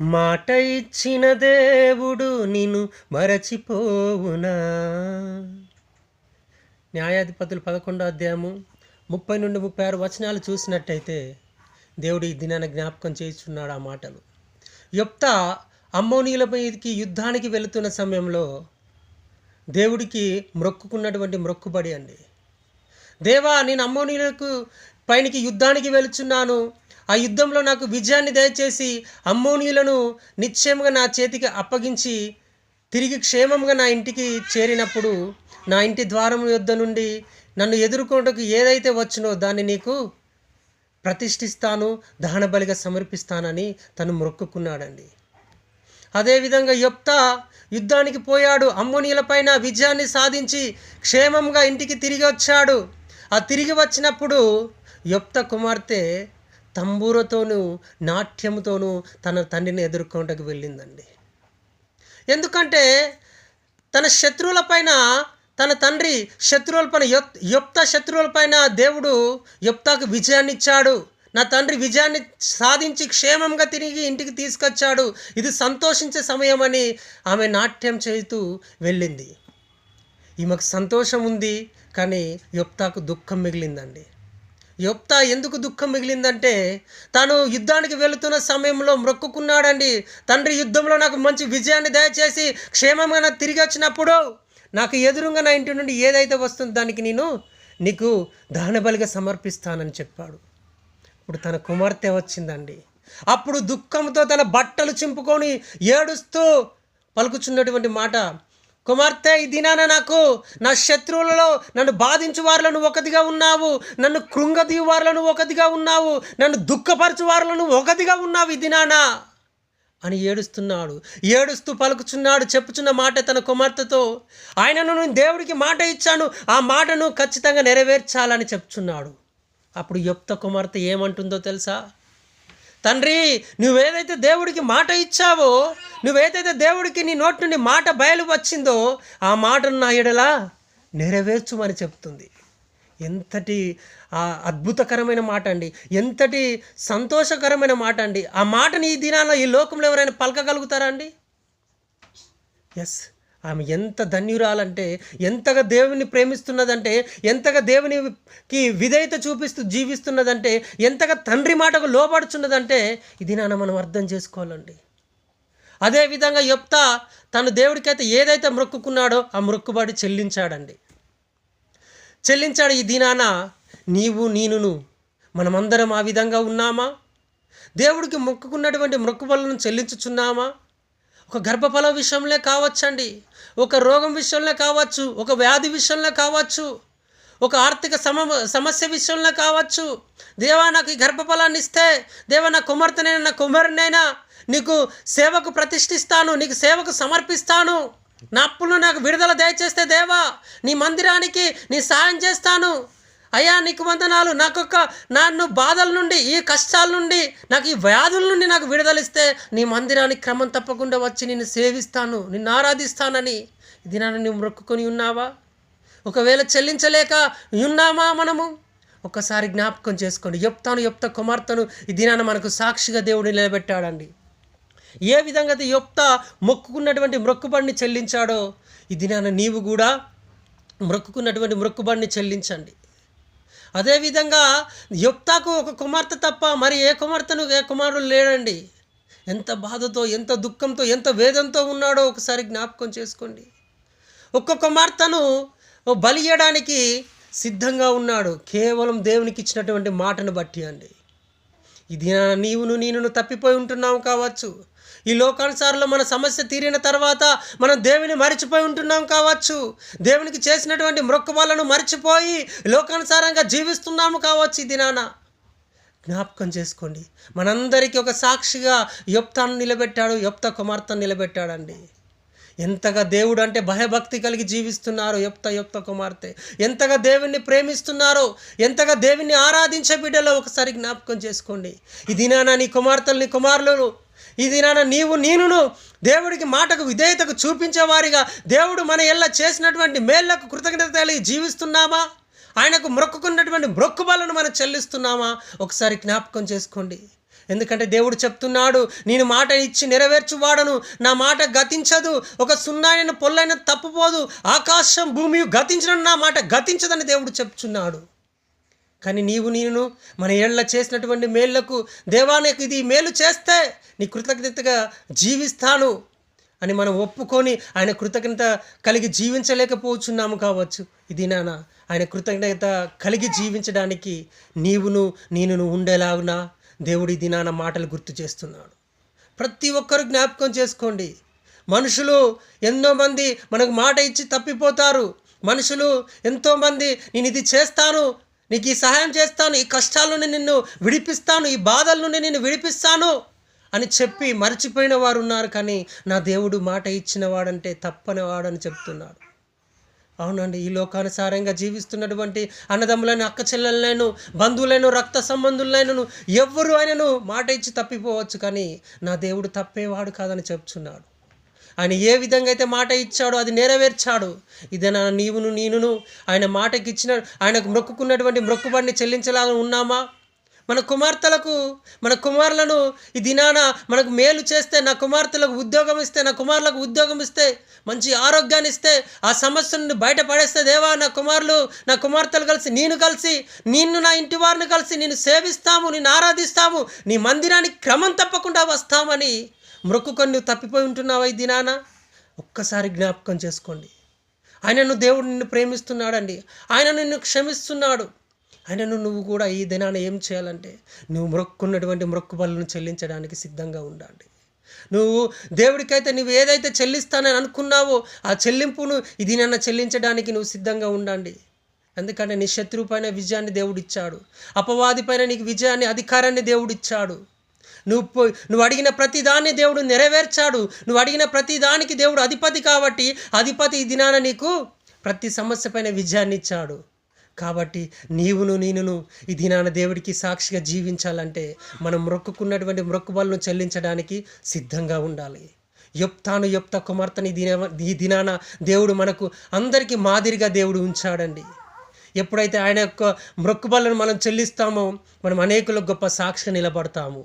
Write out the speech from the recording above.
మాట ఇచ్చిన దేవుడు నిన్ను మరచిపోవునా? న్యాయాధిపతులు పదకొండో అధ్యాయము ముప్పై నుండి ముప్పై ఆరు వచనాలు చూసినట్టయితే దేవుడు ఈ దినాన జ్ఞాపకం చేస్తున్నాడు ఆ మాటలు. యొప్త అమ్మోనీల మీదకి యుద్ధానికి వెళుతున్న సమయంలో దేవుడికి మ్రొక్కుకున్నటువంటి మ్రొక్కుబడి అండి. దేవా నేను అమ్మోనీలకు పైనకి యుద్ధానికి వెళుచున్నాను. ఆ యుద్ధంలో నాకు విజయాన్ని దయచేసి అమ్మోనీయులను నిశ్చయంగా నా చేతికి అప్పగించి తిరిగి క్షేమంగా నా ఇంటికి చేరినప్పుడు నా ఇంటి ద్వారం యొద్ద నుండి నన్ను ఎదుర్కొనటకు ఏదైతే వచ్చినో దాన్ని నీకు ప్రతిష్ఠిస్తాను దహనబలిగా సమర్పిస్తానని తను మొక్కుకున్నాడండి. అదేవిధంగా యొప్త యుద్ధానికి పోయాడు. అమ్మోనీలపైన విజయాన్ని సాధించి క్షేమంగా ఇంటికి తిరిగి వచ్చాడు. ఆ తిరిగి వచ్చినప్పుడు యొప్త కుమార్తె తంబూరతోనూ నాట్యముతోనూ తన తండ్రిని ఎదుర్కొంటకు వెళ్ళిందండి. ఎందుకంటే తన శత్రువుల పైన తన తండ్రి శత్రువులపైన యొప్ యొప్త శత్రువులపైన దేవుడు యొప్తాకు విజయాన్ని ఇచ్చాడు నా తండ్రి విజయాన్ని సాధించి క్షేమంగా తిరిగి ఇంటికి తీసుకొచ్చాడు. ఇది సంతోషించే సమయం అని ఆమె నాట్యం చేస్తూ వెళ్ళింది. ఈమెకు సంతోషం ఉంది కానీ యొప్తాకు దుఃఖం మిగిలిందండి. యొప్తా ఎందుకు దుఃఖం మిగిలిందంటే తాను యుద్ధానికి వెళుతున్న సమయంలో మొక్కుకున్నాడండి తండ్రి యుద్ధంలో నాకు మంచి విజయాన్ని దయచేసి క్షేమంగా తిరిగి వచ్చినప్పుడు నాకు ఎదురుగా నా ఇంటి నుండి ఏదైతే వస్తుందో దానికి నేను నీకు దహన బలిగా సమర్పిస్తానని చెప్పాడు. ఇప్పుడు తన కుమార్తె వచ్చిందండి. అప్పుడు దుఃఖంతో తన బట్టలు చింపుకొని ఏడుస్తూ పలుకుచున్నటువంటి మాట కుమార్తె ఈ దినాన నాకు నా శత్రువులలో నన్ను బాధించు వారులను ఒకటిగా ఒకదిగా ఉన్నావు. నన్ను కృంగదీ వారులను ఒకటిగా ఒకదిగా ఉన్నావు. నన్ను దుఃఖపరచు వారులను ఒకటిగా ఒకదిగా ఉన్నావు ఈ దినాన అని ఏడుస్తున్నాడు. ఏడుస్తూ పలుకుచున్నాడు చెప్పుచున్న మాట తన కుమార్తెతో ఆయనను నేను దేవుడికి మాట ఇచ్చాను. ఆ మాటను ఖచ్చితంగా నెరవేర్చాలని చెప్తున్నాడు అప్పుడు యొప్త కుమార్తె ఏమంటుందో తెలుసా? తండ్రి నువ్వేదైతే దేవుడికి మాట ఇచ్చావో నువ్వేదైతే దేవుడికి నీ నోటి నుండి మాట బయలు వచ్చిందో ఆ మాటను నా ఎడలా నెరవేర్చుమని చెప్తుంది. ఎంతటి ఆ అద్భుతకరమైన మాట అండి. ఎంతటి సంతోషకరమైన మాట అండి. ఆ మాటని ఈ దినాల్లో ఈ లోకంలో ఎవరైనా పలకగలుగుతారా అండి? ఎస్ ఆమె ఎంత ధన్యురాలంటే ఎంతగా దేవుని ప్రేమిస్తున్నదంటే ఎంతగా దేవునికి విధేయత చూపిస్తూ జీవిస్తున్నదంటే ఎంతగా తండ్రి మాటకు లోపడుచున్నదంటే ఇది నాన్న మనం అర్థం చేసుకోవాలండి. అదేవిధంగా యొప్తా తను దేవుడికైతే ఏదైతే మొక్కుకున్నాడో ఆ మొక్కుబడి చెల్లించాడండి. చెల్లించాడు ఈ దినాన నీవు నేనును మనమందరం ఆ విధంగా ఉన్నామా? దేవుడికి మొక్కుకున్నటువంటి మొక్కుబలను చెల్లించుచున్నామా? ఒక గర్భఫల విషయంలో కావచ్చండి. ఒక రోగం విషయంలో కావచ్చు ఒక వ్యాధి విషయంలో కావచ్చు ఒక ఆర్థిక సమ సమస్య విషయంలో కావచ్చు. దేవా నాకు ఈ గర్భఫలాన్ని ఇస్తే దేవా నా కుమార్తెనైనా నా కుమారునైనా నీకు సేవకు ప్రతిష్ఠిస్తాను నీకు సేవకు సమర్పిస్తాను. నా అప్పులు నాకు విడుదల దయచేస్తే దేవా నీ మందిరానికి నీ సాయం చేస్తాను. అయ్యా నీకు వందనాలు. నాకొక నన్ను బాధల నుండి ఈ కష్టాల నుండి నాకు ఈ వ్యాధుల నుండి నాకు విడుదలిస్తే నీ మందిరానికి క్రమం తప్పకుండా వచ్చి నిన్ను సేవిస్తాను నిన్ను ఆరాధిస్తానని ఇది నన్ను నువ్వు మొక్కుకొని ఉన్నావా? ఒకవేళ చెల్లించలేక ఉన్నామా మనము? ఒకసారి జ్ఞాపకం చేసుకోండి. చెప్తాను చెప్తా కుమార్తెను ఈ దినాన మనకు సాక్షిగా దేవుడు నిలబెట్టాడండి. ఏ విధంగా అయితే యొప్త మొక్కుకున్నటువంటి మొక్కుబడిని చెల్లించాడో ఈ దినాన నీవు కూడా మొక్కుకున్నటువంటి మొక్కుబడిని చెల్లించండి. అదేవిధంగా యుక్తాకు ఒక కుమార్తె తప్ప మరి ఏ కుమార్తెను ఏ కుమారుడు లేడండి? ఎంత బాధతో ఎంత దుఃఖంతో ఎంత వేదంతో ఉన్నాడో ఒకసారి జ్ఞాపకం చేసుకోండి. ఒక్క కుమార్తెను బలి చేయడానికి సిద్ధంగా ఉన్నాడు. కేవలం దేవునికి ఇచ్చినటువంటి మాటను బట్టి అండి. ఇది నీవును నేనును తప్పిపోయి ఉంటున్నాము కావచ్చు. ఈ లోకానుసారంలో మన సమస్య తీరిన తర్వాత మనం దేవుని మరిచిపోయి ఉంటున్నాం కావచ్చు. దేవునికి చేసినటువంటి మొక్కుబలను మరిచిపోయి లోకానుసారంగా జీవిస్తున్నాము కావచ్చు ఈ దినాన జ్ఞాపకం చేసుకోండి. మనందరికీ ఒక సాక్షిగా యొప్తాను నిలబెట్టాడు యొప్త కుమార్తెను నిలబెట్టాడండి. ఎంతగా దేవుడు అంటే భయభక్తి కలిగి జీవిస్తున్నారో యొప్త యొప్త కుమార్తె. ఎంతగా దేవుణ్ణి ప్రేమిస్తున్నారో ఎంతగా దేవుణ్ణి ఆరాధించే బిడ్డలో ఒకసారి జ్ఞాపకం చేసుకోండి. ఈ దినాన నీ కుమార్తెలు నీ కుమారులు ఈ దినాన నీవు నేనును దేవుడికి మాటకు విధేయతకు చూపించేవారిగా దేవుడు మన ఎల్ల చేసినటువంటి మేళ్ళకు కృతజ్ఞత కలిగి జీవిస్తున్నామా? ఆయనకు మొక్కుకున్నటువంటి మొక్కుబలను మనం చెల్లిస్తున్నామా? ఒకసారి జ్ఞాపకం చేసుకోండి. ఎందుకంటే దేవుడు చెప్తున్నాడు నేను మాట ఇచ్చి నెరవేర్చువాడను. నా మాట గతించదు. ఒక సున్నాయన పొల్లైన తప్పుపోదు. ఆకాశం భూమి గతించడం నా మాట గతించదని దేవుడు చెప్తున్నాడు. కానీ నీవు నేను మన ఏళ్ళ చేసినటువంటి మేళ్ళకు దేవానికి ఇది మేలు చేస్తే నీ కృతజ్ఞతగా జీవిస్తాను అని మనం ఒప్పుకొని ఆయన కృతజ్ఞత కలిగి జీవించలేకపోతున్నాము కావచ్చు. ఇది నానా ఆయన కృతజ్ఞత కలిగి జీవించడానికి నీవును నేను ఉండేలాగునా? దేవుడి దినాన మాటలు గుర్తు చేస్తున్నాడు. ప్రతి ఒక్కరు జ్ఞాపకం చేసుకోండి. మనుషులు ఎంతోమంది మనకు మాట ఇచ్చి తప్పిపోతారు. మనుషులు ఎంతోమంది నేను ఇది చేస్తాను నీకు ఈ సహాయం చేస్తాను ఈ కష్టాల నుండి నిన్ను విడిపిస్తాను ఈ బాధల నుండి నిన్ను విడిపిస్తాను అని చెప్పి మర్చిపోయిన వారు ఉన్నారు. కానీ నా దేవుడు మాట ఇచ్చిన వాడంటే తప్పని వాడని చెప్తున్నాడు. అవునండి ఈ లోకానుసారంగా జీవిస్తున్నటువంటి అన్నదమ్ములను అక్క చెల్లెలను బంధువులను రక్త సంబంధులైనను ఎవ్వరు ఆయనను మాట ఇచ్చి తప్పిపోవచ్చు కానీ నా దేవుడు తప్పేవాడు కాదని చెప్తున్నాడు. ఆయన ఏ విధంగా అయితే మాట ఇచ్చాడో అది నెరవేర్చాడు. ఇదేనా నీవును నేనును ఆయన మాటకి ఇచ్చిన ఆయనకు మొక్కుకున్నటువంటి మొక్కుబడిని చెల్లించలాగా ఉన్నామా? మన కుమార్తెలకు మన కుమారులను ఈ దినాన మనకు మేలు చేస్తే నా కుమార్తెలకు ఉద్యోగం ఇస్తే నా కుమారులకు ఉద్యోగం ఇస్తే మంచి ఆరోగ్యాన్ని ఇస్తే ఆ సమస్య నుండి బయటపడేస్తే దేవా నా కుమారులు నా కుమార్తెలు కలిసి నేను కలిసి నిన్ను నా ఇంటి వారిని కలిసి నేను సేవిస్తాము నేను ఆరాధిస్తాము నీ మందిరానికి క్రమం తప్పకుండా వస్తామని మొక్కుకొని నువ్వు తప్పిపోయి ఉంటున్నావా ఈ దినాన? ఒక్కసారి జ్ఞాపకం చేసుకోండి. ఆయనను దేవుడు నిన్ను ప్రేమిస్తున్నాడండి. ఆయన నిన్ను క్షమిస్తున్నాడు. ఆయనను నువ్వు కూడా ఈ దినాన ఏం చేయాలంటే నువ్వు మొక్కున్నటువంటి మొక్కు చెల్లించడానికి సిద్ధంగా ఉండండి. నువ్వు దేవుడికైతే నువ్వు ఏదైతే చెల్లిస్తానని అనుకున్నావో ఆ చెల్లింపును ఇది నన్ను చెల్లించడానికి నువ్వు సిద్ధంగా ఉండండి. ఎందుకంటే నీ శత్రువు పైన విజయాన్ని దేవుడిచ్చాడు. అపవాది పైన నీకు విజయాన్ని అధికారాన్ని దేవుడిచ్చాడు. నువ్వు నువ్వు అడిగిన ప్రతిదాన్ని దేవుడు నెరవేర్చాడు. నువ్వు అడిగిన ప్రతిదానికి దేవుడు అధిపతి కాబట్టి అధిపతి ఈ దినాన నీకు ప్రతి సమస్య పైన విజయాన్ని ఇచ్చాడు. కాబట్టి నీవును నేనును ఈ దినాన దేవుడికి సాక్షిగా జీవించాలంటే మనం మొక్కుకున్నటువంటి మొక్కుబలను చెల్లించడానికి సిద్ధంగా ఉండాలి. యొప్తాను యొప్త కుమార్తెని దిన ఈ దినాన దేవుడు మనకు అందరికీ మాదిరిగా దేవుడు ఉంచాడండి. ఎప్పుడైతే ఆయన యొక్క మొక్కుబలను మనం చెల్లిస్తామో మనం అనేకులకు గొప్ప సాక్షిగా నిలబడతాము.